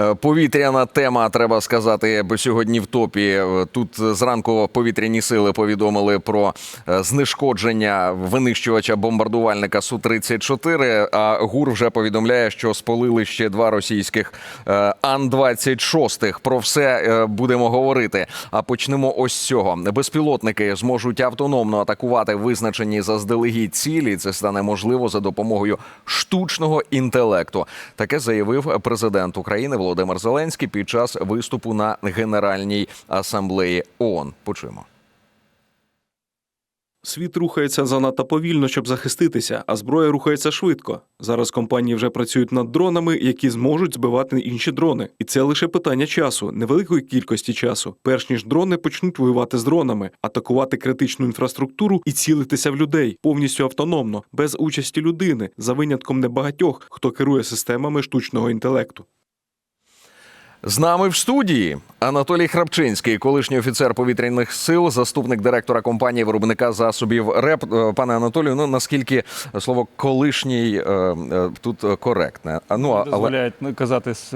Е, Повітряна тема, треба сказати, бо сьогодні в топі. Е, Тут зранку повітряні сили повідомили про е, знешкодження винищувача бомбардувальника Су-34, а ГУР вже повідомляє, що сполили ще два російських е, Ан-26. Про все будемо говорити. А почнемо ось з цього. Безпілотники зможуть автономно атакувати визначені заздалегідь цілі. Це стане можливо за допомогою штучного інтелекту. Таке заявив президент України Володимир Зеленський під час виступу на Генеральній асамблеї ООН. Почуємо. Світ рухається занадто повільно, щоб захиститися, а зброя рухається швидко. Зараз компанії вже працюють над дронами, які зможуть збивати інші дрони. І це лише питання часу, невеликої кількості часу. Перш ніж дрони почнуть воювати з дронами, атакувати критичну інфраструктуру і цілитися в людей повністю автономно, без участі людини, за винятком небагатьох, хто керує системами штучного інтелекту. З нами в студії Анатолій Храпчинський, колишній офіцер повітряних сил, заступник директора компанії виробника засобів РЕП. Е, Пане Анатолію, ну наскільки слово колишній е, е, тут коректне? Ну але дозволяють ну, казати з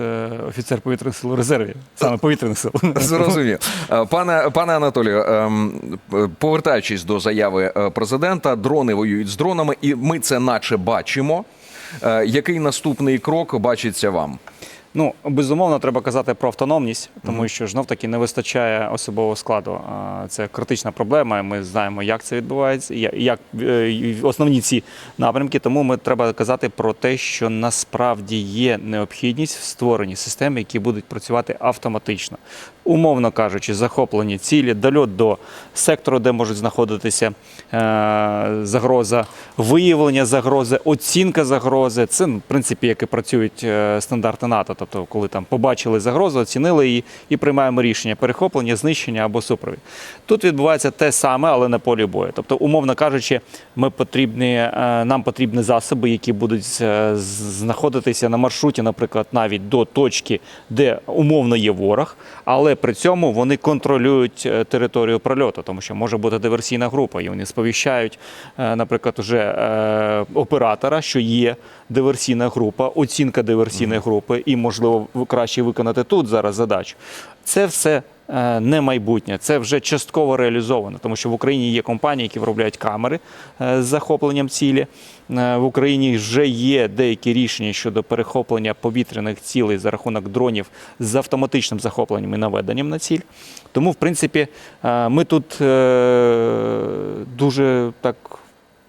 офіцер повітряних сил у резерві, саме повітряних сил. Зрозумів. Пане, пане Анатолію, ем, повертаючись до заяви президента, дрони воюють з дронами, і ми це наче бачимо. Який наступний крок бачиться вам? Ну, безумовно, треба казати про автономність, тому що знов таки не вистачає особового складу. Це критична проблема. і Ми знаємо, як це відбувається, як е, основні ці напрямки. Тому ми треба казати про те, що насправді є необхідність в створенні систем, які будуть працювати автоматично. Умовно кажучи, захоплені цілі, дольот до сектору, де можуть знаходитися е, загроза, виявлення загрози, оцінка загрози. Це, ну, в принципі, як і працюють е, стандарти НАТО. Тобто, коли там побачили загрозу, оцінили її і приймаємо рішення перехоплення, знищення або супровід. Тут відбувається те саме, але на полі бою. Тобто, умовно кажучи, ми потрібні, е, нам потрібні засоби, які будуть е, знаходитися на маршруті, наприклад, навіть до точки, де умовно є ворог, але при цьому вони контролюють е, територію прольоту, тому що може бути диверсійна група, і вони сповіщають, наприклад, уже оператора, що є диверсійна група, оцінка диверсійної групи, і можливо краще виконати тут зараз задачу. Це все е, не майбутнє, це вже частково реалізовано, тому що в Україні є компанії, які виробляють камери е, з захопленням цілі. Е, В Україні вже є деякі рішення щодо перехоплення повітряних цілей за рахунок дронів з автоматичним захопленням і наведенням на ціль. Тому, в принципі, ми тут дуже так.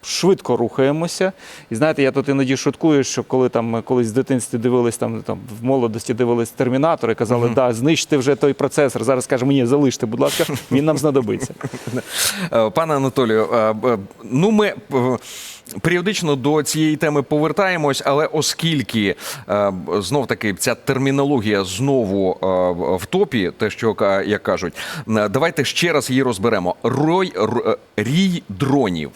Швидко рухаємося, і знаєте, я тут іноді шуткую, що коли там ми колись в дитинстві дивились там, там в молодості дивились термінатори, казали, да, знищте вже той процесор. Зараз кажемо, ні, залиште, будь ласка, він нам знадобиться. Е, Пане Анатолію, е, е, ну ми періодично до цієї теми повертаємось, але оскільки знов таки ця термінологія знову в топі, те, що як кажуть, давайте ще раз її розберемо. Рой рій дронів.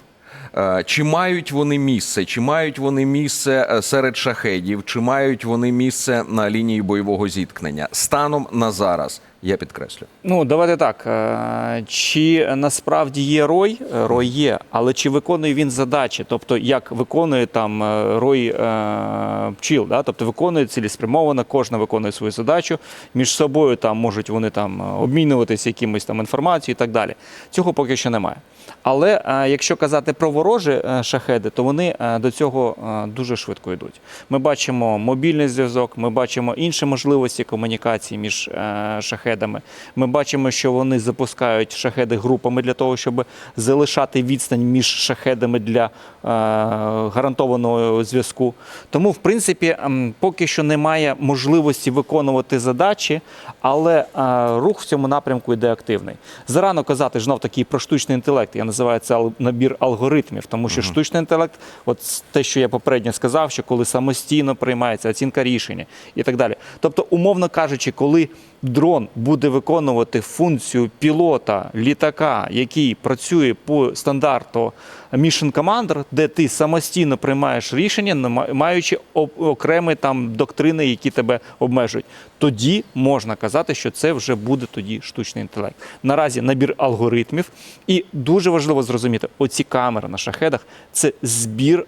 Е, Чи мають вони місце? Чи мають вони місце е, серед шахедів? Чи мають вони місце на лінії бойового зіткнення? Станом на зараз, я підкреслю. Ну, давайте так. е, Чи насправді є рой? Е, Рой є, але чи виконує він задачі? Тобто, як виконує там е, рой пчіл, да? тобто виконує цілеспрямовано, кожна виконує свою задачу. Між собою там можуть вони там обмінюватися якимось там інформацією і так далі. Цього поки що немає. Але якщо казати про ворожі шахеди, то вони до цього дуже швидко йдуть. Ми бачимо мобільний зв'язок, ми бачимо інші можливості комунікації між е, шахедами. Ми бачимо, що вони запускають шахеди групами для того, щоб залишати відстань між шахедами для гарантованого зв'язку. Тому, в принципі, поки що немає можливості виконувати задачі, але е, рух в цьому напрямку йде активний. Зарано казати знов таки про штучний інтелект. Я називаю це набір алгоритмів, тому що штучний інтелект, от те, що я попередньо сказав, що коли самостійно приймається оцінка рішення і так далі. Тобто, умовно кажучи, коли дрон буде виконувати функцію пілота літака, який працює по стандарту Mission Commander, де ти самостійно приймаєш рішення, маючи окремі там доктрини, які тебе обмежують, тоді можна казати, що це вже буде тоді штучний інтелект. Наразі набір алгоритмів, і дуже важливо зрозуміти, оці камери на шахедах це збір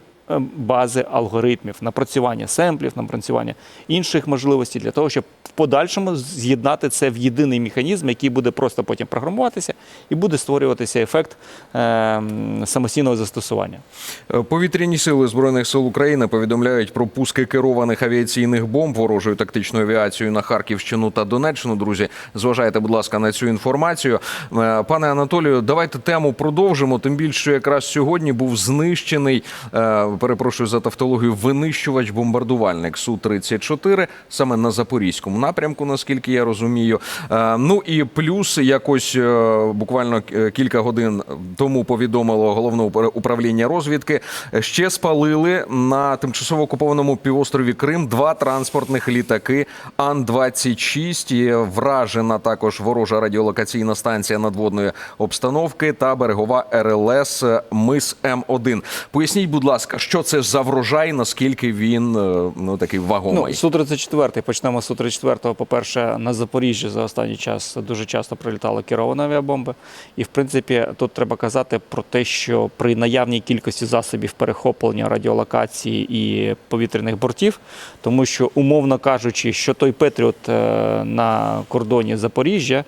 бази алгоритмів, напрацювання семплів, напрацювання інших можливостей для того, щоб в подальшому з'єднати це в єдиний механізм, який буде просто потім програмуватися і буде створюватися ефект е, самостійного застосування. Е, Повітряні сили збройних сил України повідомляють про пуски керованих авіаційних бомб ворожою тактичною авіацією на Харківщину та Донеччину. Друзі, зважайте, будь ласка, на цю інформацію. Е, Пане Анатолію, давайте тему продовжимо. Тим більше, якраз сьогодні був знищений, е, перепрошую за тавтологію, винищувач бомбардувальник Су 34 саме на запорізькому напрямку, наскільки я розумію. Е, Ну і плюс якось е, буквально е, кілька годин тому повідомило головне управління розвідки. Ще спалили на тимчасово окупованому півострові Крим два транспортних літаки Ан-26. І Вражена також ворожа радіолокаційна станція надводної обстановки та берегова РЛС Мис М1. Поясніть, будь ласка, що це за врожай, наскільки він е, ну такий вагомий? Ну, Су-34, почнемо з Су-34. По-перше, на Запоріжжі за останній час дуже часто прилітали керовані авіабомби. І, в принципі, тут треба казати про те, що при наявній кількості засобів перехоплення радіолокації і повітряних бортів, тому що, умовно кажучи, що той Петріот е, на кордоні Запоріжжя,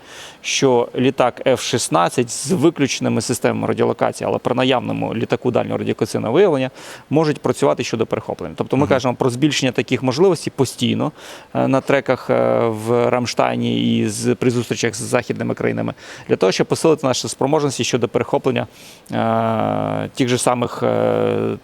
що літак F-16 з виключеними системами радіолокації, але при наявному літаку дальнього радіолокаційного виявлення можуть працювати щодо перехоплення. Тобто ми кажемо про збільшення таких можливостей постійно е, на треках е, в Рамштайні і з при зустрічах з західними країнами для того, щоб посилити наші спроможності щодо перехоплення е, тих же самих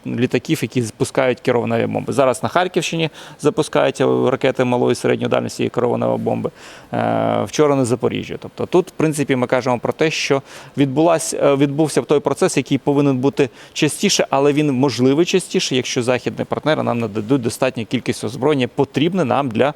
літаків, які запускають керовані авіабомби. Зараз на Харківщині запускають ракети малої і середньої дальності і керовані авіабомби. Е, вчора на Запоріжжі. Тобто тут, в принципі, ми кажемо про те, що відбулась, е, відбувся той процес, який повинен бути частіше, але він можливий частіше, якщо західні партнери нам нададуть достатню кількість озброєння, потрібне нам для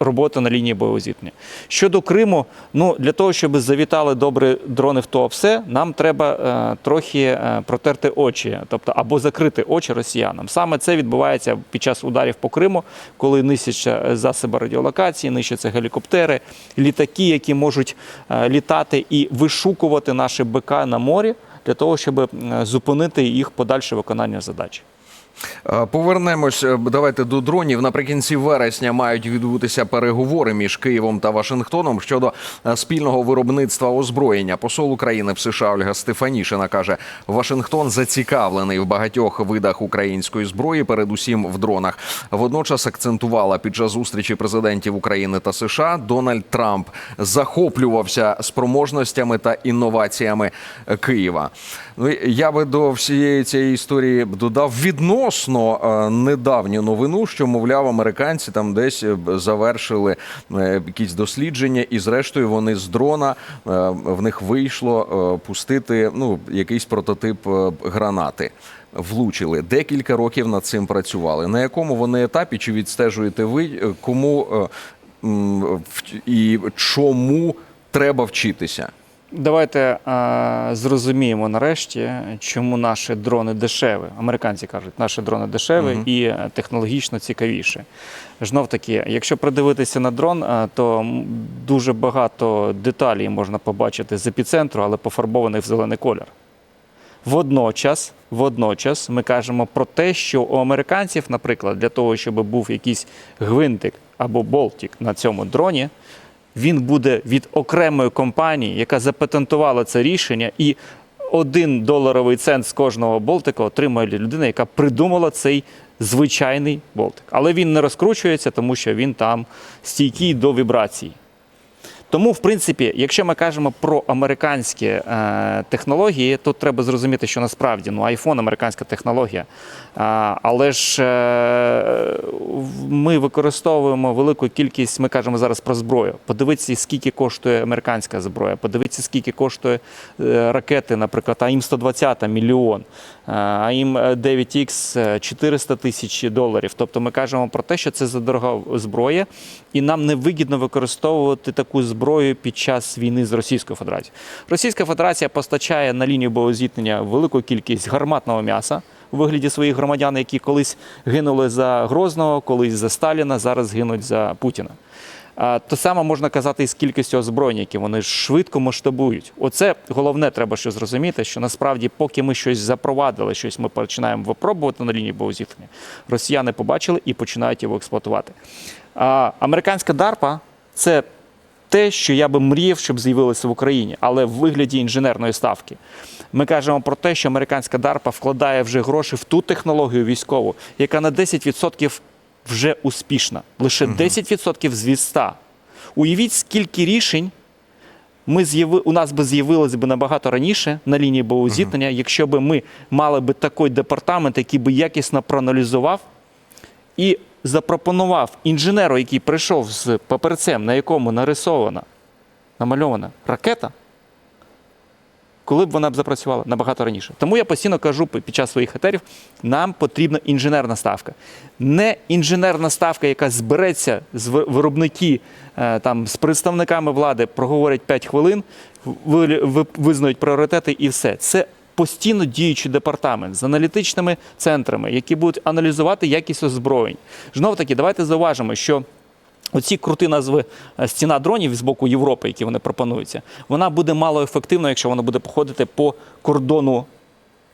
роботи на лінії бойового зіткнення. Щодо Криму, ну для того, щоб завітали добрі дрони в то все, нам треба е, трохи е, протерти очі, тобто або закрити очі росіянам. Саме це відбувається під час ударів по Криму, коли нищаться е, засоби радіолокації, нищаться гелікоптери, літаки, які можуть е, літати і вишукувати наші БК на морі для того, щоб е, зупинити їх подальше виконання задачі. Е, Повернемось е, давайте до дронів. Наприкінці вересня мають відбутися переговори між Києвом та Вашингтоном щодо е, спільного виробництва озброєння. Посол України в США Ольга Стефанішина каже, Вашингтон зацікавлений в багатьох видах української зброї, передусім в дронах. Водночас акцентувала під час зустрічі президентів України та США Дональд Трамп захоплювався спроможностями та інноваціями Києва. Ну я би до всієї цієї історії додав відносно е, недавню новину, що мовляв, американці там десь е, завершили е, якісь дослідження, і зрештою вони з дрона в них вийшло пустити ну якийсь прототип гранати. Влучили декілька років над цим працювали. На якому вони етапі чи відстежуєте ви кому і чому треба вчитися? Давайте е, зрозуміємо нарешті, чому наші дрони дешеві. Американці кажуть, наші дрони дешеві Мгм. і е, технологічно цікавіші. Знов таки, якщо придивитися на дрон, е, то дуже багато деталей можна побачити з епіцентру, але пофарбованих в зелений колір. Водночас, водночас ми кажемо про те, що у американців, наприклад, для того, щоб був якийсь гвинтик або болтик на цьому дроні, він буде від окремої компанії, яка запатентувала це рішення, і один доларовий цент з кожного болтика отримує людина, яка придумала цей звичайний болтик. Але він не розкручується, тому що він там стійкий до вібрацій. Тому, в принципі, якщо ми кажемо про американські е, технології, то треба зрозуміти, що насправді ну, iPhone – американська технологія. А, але ж е, ми використовуємо велику кількість, ми кажемо зараз про зброю. Подивіться, скільки коштує американська зброя, подивіться, скільки коштує е, ракети, наприклад, АІМ-120 мільйон, е, АІМ-9Х е, 400 тисяч доларів. Тобто ми кажемо про те, що це задорога зброя, і нам не вигідно використовувати таку зброю під час війни з Російською Федерацією. Російська Федерація постачає на лінію боєзіткнення велику кількість гарматного м'яса у вигляді своїх громадян, які колись гинули за Грозного, колись за Сталіна, зараз гинуть за Путіна. То саме можна казати і з кількістю озброєння, які вони швидко масштабують. Оце головне, треба що зрозуміти, що насправді, поки ми щось запровадили, щось ми починаємо випробувати на лінії боєзіткнення, росіяни побачили і починають його експлуатувати. Американська DARPA – це те, що я би мріяв, щоб з'явилося в Україні, але в вигляді інженерної ставки. Ми кажемо про те, що американська DARPA вкладає вже гроші в ту технологію військову, яка на 10% вже успішна. Лише 10% з від 100. Уявіть, скільки рішень ми з'яви, у нас би з'явилось би набагато раніше на лінії боєзіткнення, якщо б ми мали би такий департамент, який би якісно проаналізував і запропонував інженеру, який прийшов з паперцем, на якому нарисована, намальована ракета, коли б вона б запрацювала набагато раніше. Тому я постійно кажу під час своїх етерів, нам потрібна інженерна ставка. Не інженерна ставка, яка збереться з ви- виробники е, там, з представниками влади, проговорять 5 хвилин, ви- ви- визнають пріоритети і все. Це постійно діючий департамент з аналітичними центрами, які будуть аналізувати якість озброєнь. Знов таки, давайте зауважимо, що Оці крути назви е, стіна дронів з боку Європи, які вони пропонуються, вона буде мало ефективною, якщо вона буде походити по кордону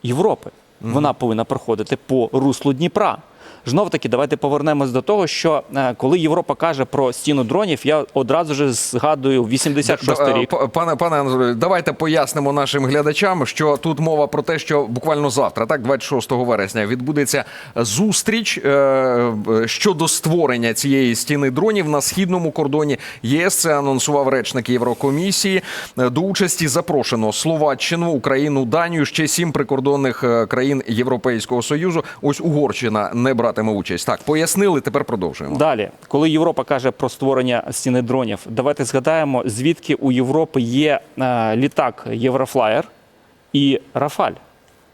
Європи. Вона повинна проходити по руслу Дніпра. Знов таки, давайте повернемось до того, що е, коли Європа каже про стіну дронів, я одразу ж згадую 86 Да, рік. Пане пане Анатолію, давайте пояснимо нашим глядачам, що тут мова про те, що буквально завтра, так, 26 вересня, відбудеться зустріч е, е, щодо створення цієї стіни дронів на східному кордоні ЄС. Це анонсував речник Єврокомісії. Е, До участі запрошено Словаччину, Україну, Данію, ще сім прикордонних е, країн Європейського союзу. Ось Угорщина не братиме участь. Так, пояснили. Тепер продовжуємо. Далі, коли Європа каже про створення стіни дронів, давайте згадаємо, звідки у Європи є е, літак Єврофлаєр і Рафаль.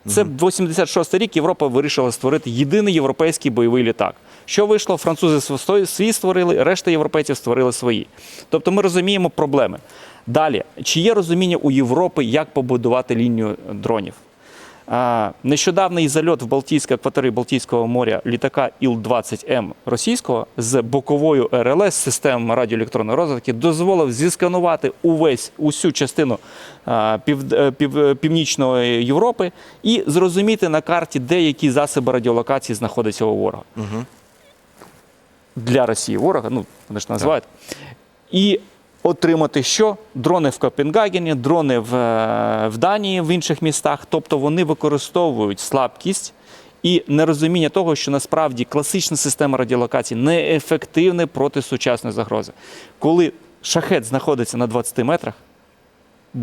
Це 86 рік Європа вирішила створити єдиний європейський бойовий літак. Що вийшло? Французи св- свій створили, решта європейців створили свої. Тобто ми розуміємо проблеми. Далі, чи є розуміння у Європи, як побудувати лінію дронів? Нещодавний зальот в Балтійській акваторії Балтійського моря літака Іл-20М російського з боковою РЛС системами радіоелектронної розвитки дозволив зісканувати увесь усю частину пів, е, пів, е, північної Європи і зрозуміти на карті, де які засоби радіолокації знаходяться у ворога. Для Росії ворога, ну вони ж називають. І отримати що? Дрони в Копенгагені, дрони в, е, в Данії, в інших містах. Тобто вони використовують слабкість і нерозуміння того, що насправді класична система радіолокації неефективна проти сучасної загрози. Коли шахет знаходиться на 20 метрах,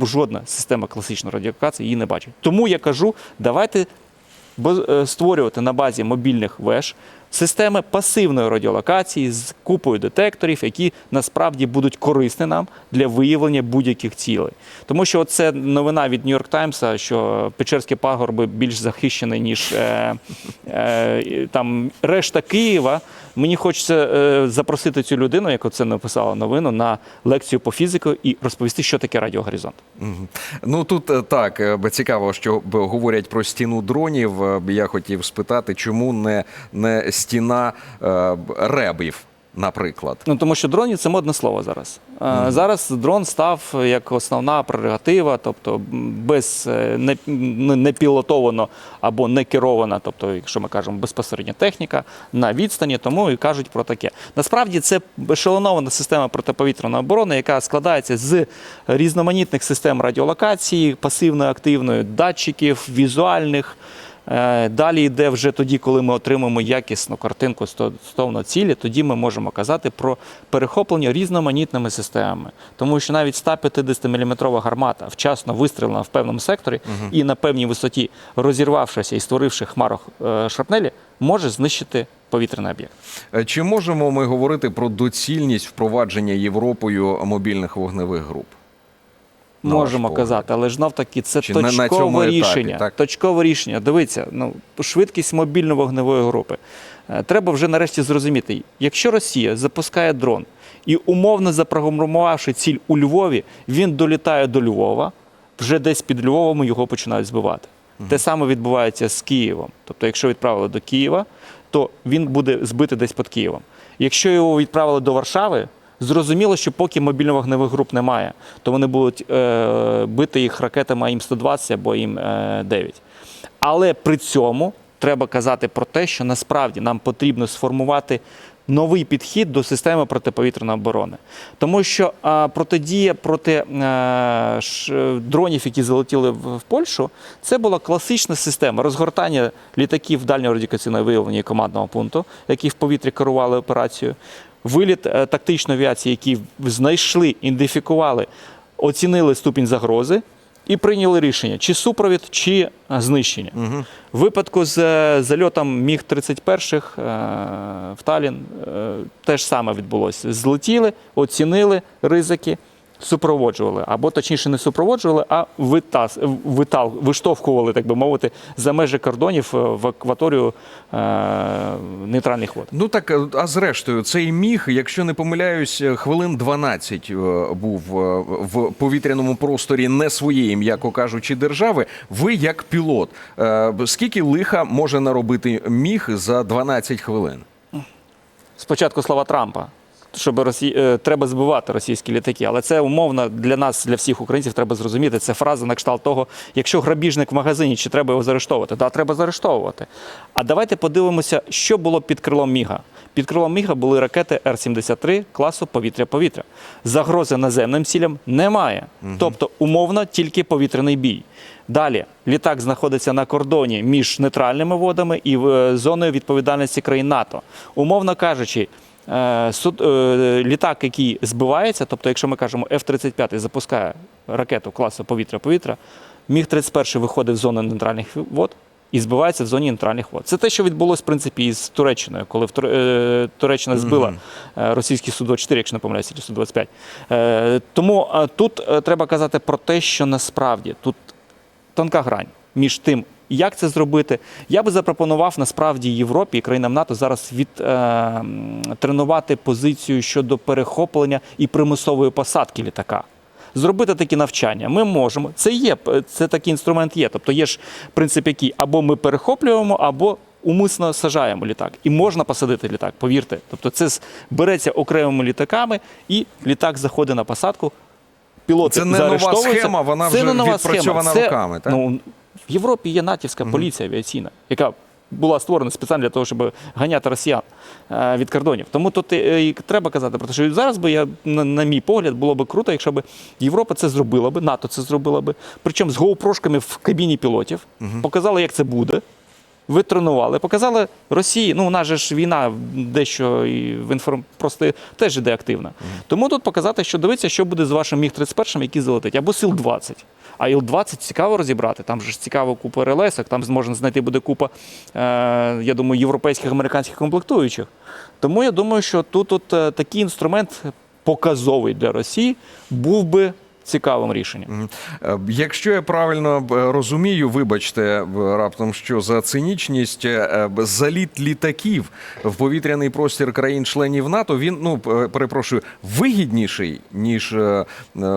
жодна система класичної радіолокації її не бачить. Тому я кажу, давайте створювати на базі мобільних веж системи пасивної радіолокації з купою детекторів, які насправді будуть корисні нам для виявлення будь-яких цілей. Тому що це новина від Нью-Йорк Таймса, що Печерські пагорби більш захищені, ніж е, е, там решта Києва. Мені хочеться е, запросити цю людину, яка це написала новину, на лекцію по фізику і розповісти, що таке радіогоризонт. Ну тут е, так е, цікаво, що говорять про стіну дронів. Я хотів спитати, чому не, не стіна ребів, наприклад. Ну тому що дрони це модне слово зараз. Е, Зараз дрон став як основна прерогатива, тобто без е, не, не, не пілотовано або не керована, тобто, якщо ми кажемо безпосередньо техніка на відстані, тому і кажуть про таке. Насправді це ешелонована система протиповітряної оборони, яка складається з різноманітних систем радіолокації, пасивної, активної, датчиків, візуальних. Е, Далі йде вже тоді, коли ми отримаємо якісну картинку стосовно цілі, тоді ми можемо казати про перехоплення різноманітними системами. Тому що навіть 150-мм гармата, вчасно вистрілена в певному секторі і на певній висоті, розірвавшися і створивши хмару е, шрапнелі, може знищити повітряний об'єкт. Е, Чи можемо ми говорити про доцільність впровадження Європою мобільних вогневих груп? На Можемо казати, але ж знов таки це Чи на- на точкове цьому етапі, рішення. так? Точкове рішення. Дивіться, ну швидкість мобільно-вогневої групи. Е, Треба вже нарешті зрозуміти, якщо Росія запускає дрон і умовно запрограмувавши ціль у Львові, він долітає до Львова, вже десь під Львовом його починають збивати. Те саме відбувається з Києвом. Тобто, якщо відправили до Києва, то він буде збитий десь під Києвом. Якщо його відправили до Варшави, Зрозуміло, що поки мобільно-вогневих груп немає, то вони будуть е, бити їх ракетами АІМ-120 або АІМ-9. Але при цьому треба казати про те, що насправді нам потрібно сформувати новий підхід до системи протиповітряної оборони. Тому що а, протидія проти е, ш, дронів, які залетіли в, в Польщу, це була класична система розгортання літаків дальнього радіокаційного виявлення командного пункту, які в повітрі керували операцією. Виліт е, тактичної авіації, які знайшли, ідентифікували, оцінили ступінь загрози і прийняли рішення, чи супровід, чи е, знищення. В випадку з е, зальотом Міг-31 х в Талін теж те ж саме відбулося. Злетіли, оцінили ризики, супроводжували, або точніше не супроводжували, а витас, витал, виштовхували, так би мовити, за межі кордонів е, в акваторію е, нейтральних вод. Ну так, а зрештою, цей міг, якщо не помиляюсь, хвилин 12 е, був е, в повітряному просторі не своєї, м'яко кажучи, держави. Ви як пілот, е, скільки лиха може наробити міг за 12 хвилин? Спочатку слова Трампа. Щоб Росі... е, треба збивати російські літаки, але це умовно для нас, для всіх українців, треба зрозуміти. Це фраза на кшталт того, якщо грабіжник в магазині, чи треба його заарештовувати? Так, треба заарештовувати. А давайте подивимося, що було під крилом Міга. Під крилом Міга були ракети Р-73 класу повітря-повітря. Загрози наземним цілям немає. Тобто, умовно, тільки повітряний бій. Далі літак знаходиться на кордоні між нейтральними водами і е, зоною відповідальності країн НАТО. Умовно кажучи, літак, який збивається, тобто, якщо ми кажемо F-35 запускає ракету класу повітря-повітря, Міг-31 виходить в зону нейтральних вод. І збивається в зоні нейтральних вод. Це те, що відбулося в принципі із Туреччиною, коли в е, Туреччина збила е, російський Су-24, якщо не помиляюся, чи Су-25. Е, Тому е, тут е, треба казати про те, що насправді тут тонка грань між тим, як це зробити. Я би запропонував насправді Європі і країнам НАТО зараз від, е, позицію щодо перехоплення і примусової посадки літака. Зробити такі навчання. Ми можемо. Це є, це такий інструмент є. Тобто є ж принцип, який або ми перехоплюємо, або умисно сажаємо літак. І можна посадити літак, повірте. Тобто це береться окремими літаками, і літак заходить на посадку. Пілоти Це не нова схема, вона Це вже нова відпрацьована схема. Це, роками, так? Ну, в Європі є натівська поліція авіаційна, яка була створена спеціально для того, щоб ганяти росіян е, від кордонів. Тому тут е, і треба казати про те, що зараз би я, на, мій погляд, було б круто, якщо б Європа це зробила би, НАТО це зробила би. Причому з гоупрошками в кабіні пілотів, показали, як це буде. Ви тренували, показали Росії. Ну, у нас же ж війна дещо і в інформ... просто теж іде активна. Тому тут показати, що дивиться, що буде з вашим міг 31 який залетить, або сил 20 А Іл-20 цікаво розібрати. Там ж цікаво купа релесок, там можна знайти буде купа, е, я думаю, європейських американських комплектуючих. Тому я думаю, що тут от, е, такий інструмент показовий для Росії був би цікавим рішенням. Е, Якщо я правильно е, розумію, вибачте раптом, що за цинічність е, заліт літаків в повітряний простір країн-членів НАТО він ну перепрошую вигідніший ніж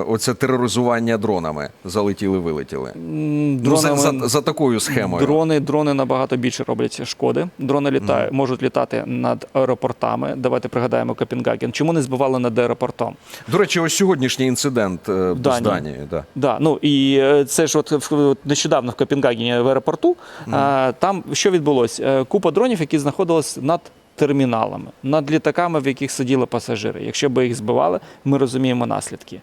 оце тероризування дронами. Залетіли, вилетіли. Ну, за, за, за такою схемою. Дрони, дрони набагато більше роблять шкоди. Дрони літають, можуть літати над аеропортами. Давайте пригадаємо Копенгаген. Чому не збивали над аеропортом? До речі, ось сьогоднішній інцидент Данії. Данії. Да. Да, ну і е, це ж от нещодавно в Копенгагені в аеропорту. е, Там що відбулося? Е, Купа дронів, які знаходились над терміналами, над літаками, в яких сиділи пасажири. Якщо б їх збивали, ми розуміємо наслідки.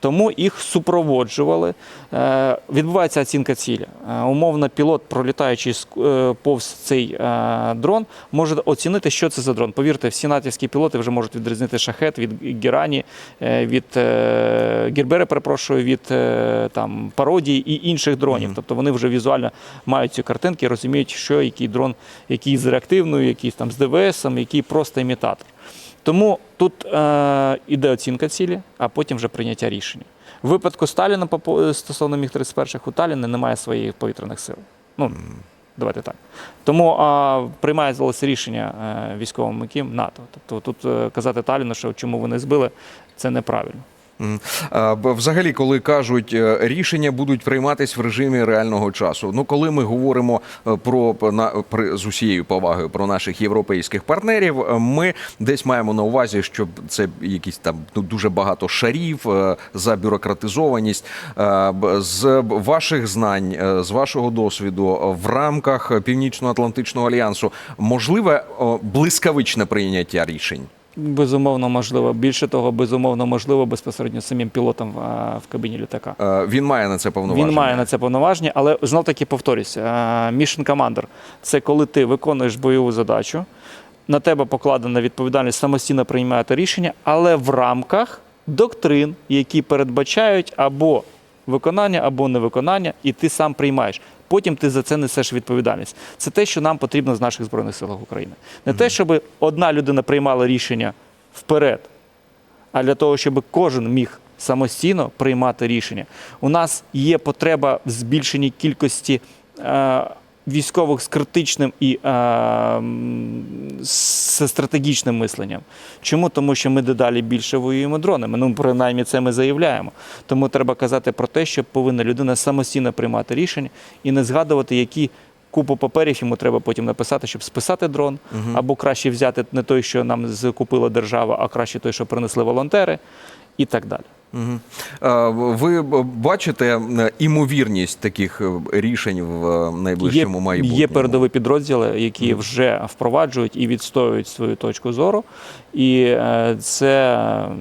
Тому їх супроводжували. Е, Відбувається оцінка цілі. Е, Умовно, пілот, пролітаючи е, повз цей дрон, може оцінити, що це за дрон. Повірте, всі натівські пілоти вже можуть відрізнити шахет від Герані, від Гербери, перепрошую, від там пародії і інших дронів. Тобто вони вже візуально мають ці картинки, розуміють, що який дрон, який з реактивною, який там з ДВСом, який просто імітатор. Тому тут е, іде оцінка цілі, а потім вже прийняття рішення. В випадку Сталіна по- стосовно міг 31 у Таліна немає своїх повітряних сил. Ну, давайте так. Тому а, приймається рішення е, військовим яким НАТО. Тобто тут е, казати Таліну, що чому вони збили, це неправильно. Взагалі, коли кажуть, е, рішення будуть прийматись в режимі реального часу. Ну, коли ми говоримо е, про на з усією повагою про наших європейських партнерів, е, ми десь маємо на увазі, що це якісь там ну, дуже багато шарів, забюрократизованість. Е, З ваших знань, з вашого досвіду, в рамках Північно-Атлантичного альянсу можливе блискавичне прийняття рішень. Безумовно, можливо. Більше того, безумовно, можливо, безпосередньо самим пілотом в кабіні літака. Е, Він має на це повноваження. Він має на це повноваження, але знов таки е, Mission Commander – це коли ти виконуєш бойову задачу, на тебе покладена відповідальність самостійно приймати рішення, але в рамках доктрин, які передбачають або виконання, або невиконання, і ти сам приймаєш. Потім ти за це несеш відповідальність. Це те, що нам потрібно з наших збройних сил України. Не те, щоб одна людина приймала рішення вперед, а для того, щоб кожен міг самостійно приймати рішення. У нас є потреба в збільшенні кількості е, військових з критичним і е, м, з стратегічним мисленням. Чому? Тому що ми дедалі більше воюємо дронами. Ну, принаймні, це ми заявляємо. Тому треба казати про те, що повинна людина самостійно приймати рішення і не згадувати, які. Купу паперів йому треба потім написати, щоб списати дрон, або краще взяти не той, що нам закупила держава, а краще той, що принесли волонтери, і так далі. Ви бачите імовірність таких е, рішень в е, найближчому є, майбутньому? є передові підрозділи, які вже впроваджують і відстоюють свою точку зору. І е, це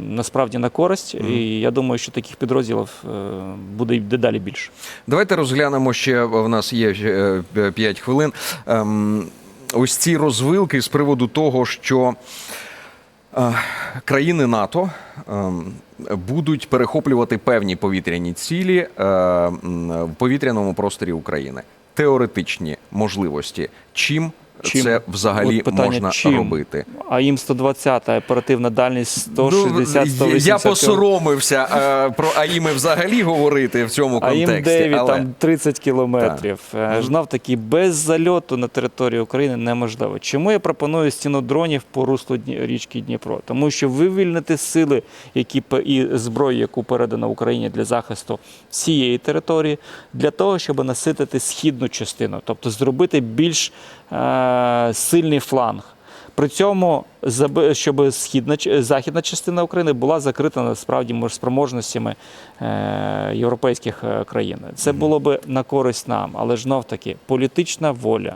насправді на користь. І я думаю, що таких підрозділів буде й дедалі більше. Давайте розглянемо ще. В нас є ще 5 хвилин. Ем, Ось ці розвилки з приводу того, що країни НАТО ем, будуть перехоплювати певні повітряні цілі е, в повітряному просторі України. Теоретичні можливості. Чим, Чим? це взагалі питання, можна чим? робити? А їм 120 оперативна дальність 160 Ну, 180 я посоромився е, про АІМи взагалі говорити в цьому контексті. 9, але... там 30 кілометрів. Е, Знов таки, без зальоту на територію України неможливо. Чому я пропоную стіну дронів по руслу річки Дніпро? Тому що вивільнити сили, які і зброю, яку передано Україні для захисту всієї території, для того, щоб наситити східну частину, тобто зробити більш е, сильний фланг. При цьому, щоб східна західна частина України була закрита насправді спроможностями е, європейських е, країн. Це було би на користь нам, але ж знов таки політична воля.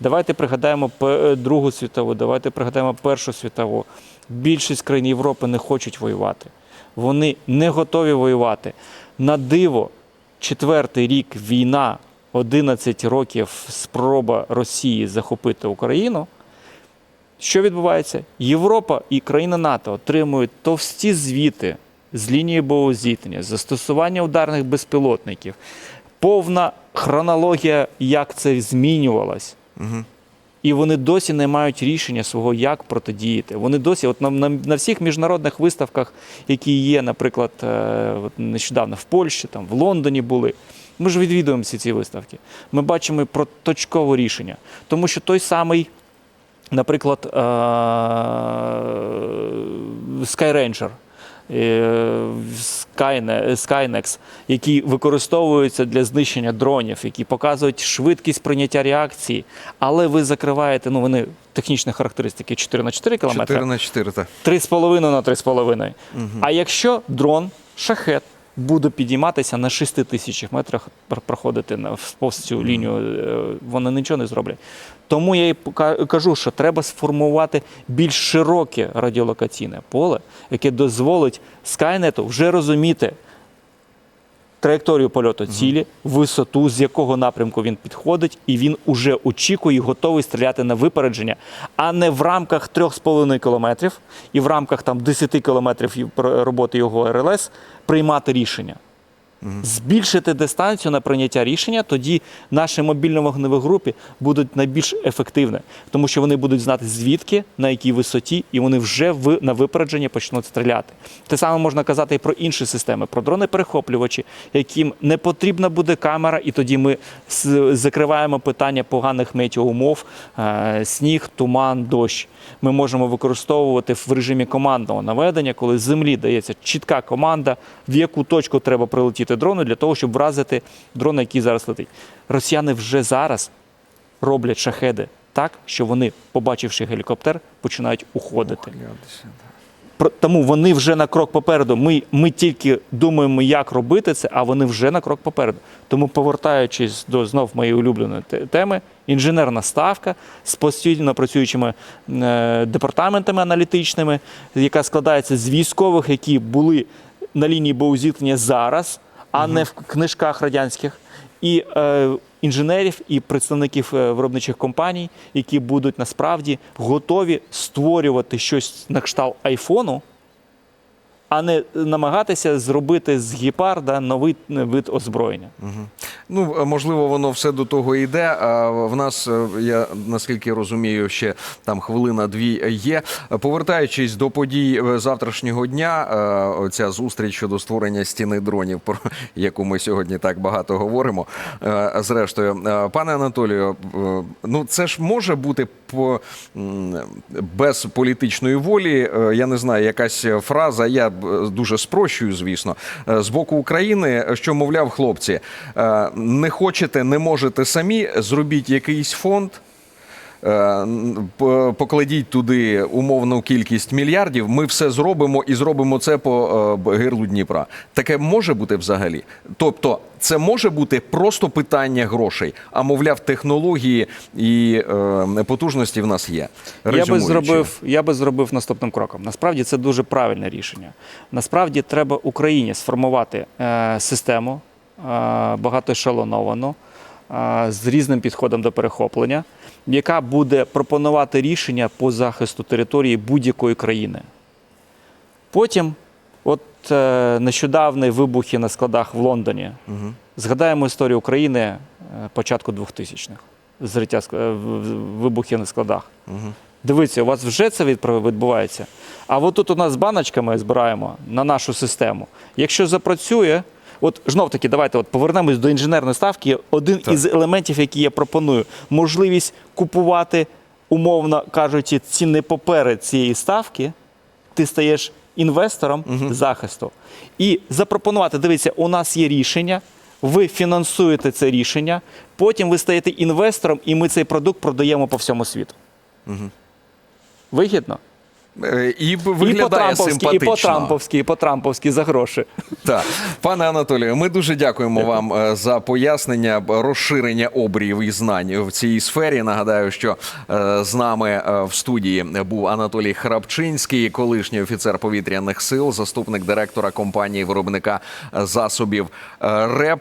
Давайте пригадаємо Пе- Другу світову, давайте пригадаємо Першу світову. Більшість країн Європи не хочуть воювати. Вони не готові воювати. На диво, четвертий рік війна, 11 років спроба Росії захопити Україну. Що відбувається? Європа і країни НАТО отримують товсті звіти з лінії бойового зіткнення, застосування ударних безпілотників, повна хронологія, як це змінювалось. І вони досі не мають рішення свого, як протидіяти. Вони досі, от на, на, на всіх міжнародних виставках, які є, наприклад, е, нещодавно в Польщі, там в Лондоні були. Ми ж відвідуємо всі ці виставки. Ми бачимо про точкове рішення. Тому що той самий, наприклад, е, Skyranger, е, Skynex, які використовуються для знищення дронів, які показують швидкість прийняття реакції, але ви закриваєте, ну вони технічні характеристики 4 на 4 км, 4 на 4, так. 3,5 на 3,5. А якщо дрон, шахет, буде підійматися на 6 тисячах метрах, проходити повз цю лінію, е, вони нічого не зроблять. Тому я і кажу, що треба сформувати більш широке радіолокаційне поле, яке дозволить Скайнету вже розуміти траєкторію польоту цілі, висоту, з якого напрямку він підходить, і він уже очікує і готовий стріляти на випередження, а не в рамках 3,5 кілометрів і в рамках там 10 кілометрів роботи його РЛС приймати рішення. Збільшити дистанцію на прийняття рішення, тоді наші мобільно-вогневі групи будуть найбільш ефективні, тому що вони будуть знати звідки, на якій висоті, і вони вже в, на випередження почнуть стріляти. Те саме можна казати і про інші системи, про дрони-перехоплювачі, яким не потрібна буде камера, і тоді ми закриваємо питання поганих метеоумов, е, сніг, туман, дощ. Ми можемо використовувати в режимі командного наведення, коли з землі дається чітка команда, в яку точку треба прилетіти дрону для того, щоб вразити дрон, який зараз летить. Росіяни вже зараз роблять шахеди так, що вони, побачивши гелікоптер, починають уходити. Тому вони вже на крок попереду. Ми, ми тільки думаємо, як робити це, а вони вже на крок попереду. Тому, повертаючись до знов моєї улюбленої теми, інженерна ставка з постійно працюючими е, департаментами аналітичними, яка складається з військових, які були на лінії боєзіткнення зараз, а не в книжках радянських, і е, інженерів, і представників е, виробничих компаній, які будуть насправді готові створювати щось на кшталт айфону, а не намагатися зробити з гепарда новий вид озброєння. Ну, е, можливо, воно все до того йде. А в нас, е, я наскільки розумію, ще там хвилина-дві є. Повертаючись до подій е, завтрашнього дня, оця зустріч щодо створення стіни дронів, про яку ми сьогодні так багато говоримо. Зрештою, пане Анатолію, ну це ж може бути по без політичної волі. Я не знаю, якась фраза. Я дуже спрощую, звісно, е, з боку України, що мовляв, хлопці, е, не хочете, не можете самі, зробіть якийсь фонд. Е, Покладіть туди умовну кількість мільярдів. Ми все зробимо і зробимо це по е, гирлу Дніпра. Таке може бути взагалі. Тобто, це може бути просто питання грошей, а мовляв, технології і е, потужності в нас є. Я би, зробив, я би зробив наступним кроком. Насправді це дуже правильне рішення. Насправді треба Україні сформувати е, систему е, багатоешелоновану, е, з різним підходом до перехоплення, яка буде пропонувати рішення по захисту території будь-якої країни. Потім, от е, нещодавні вибухи на складах в Лондоні. Мгм. Згадаємо історію України е, початку 2000-х. Зриття е, вибухи на складах. Мгм. Дивіться, у вас вже це відбувається. А от тут у нас з баночками збираємо на нашу систему. Якщо запрацює, от знов таки, давайте от повернемось до інженерної ставки. Один Так. із елементів, які я пропоную, можливість купувати, умовно кажучи, цінний поперед цієї ставки, ти стаєш інвестором захисту. І запропонувати: дивіться, у нас є рішення. Ви фінансуєте це рішення, потім ви стаєте інвестором, і ми цей продукт продаємо по всьому світу. Вигідно? Е, І І виглядає по-трамповськи, і по-трамповськи, і по-трамповськи за гроші. Так, пане Анатолію, ми дуже дякуємо вам е, за пояснення, розширення обріїв і знань в цій сфері. Нагадаю, що е, з нами в студії був Анатолій Храпчинський, колишній офіцер повітряних сил, заступник директора компанії виробника засобів РЕП.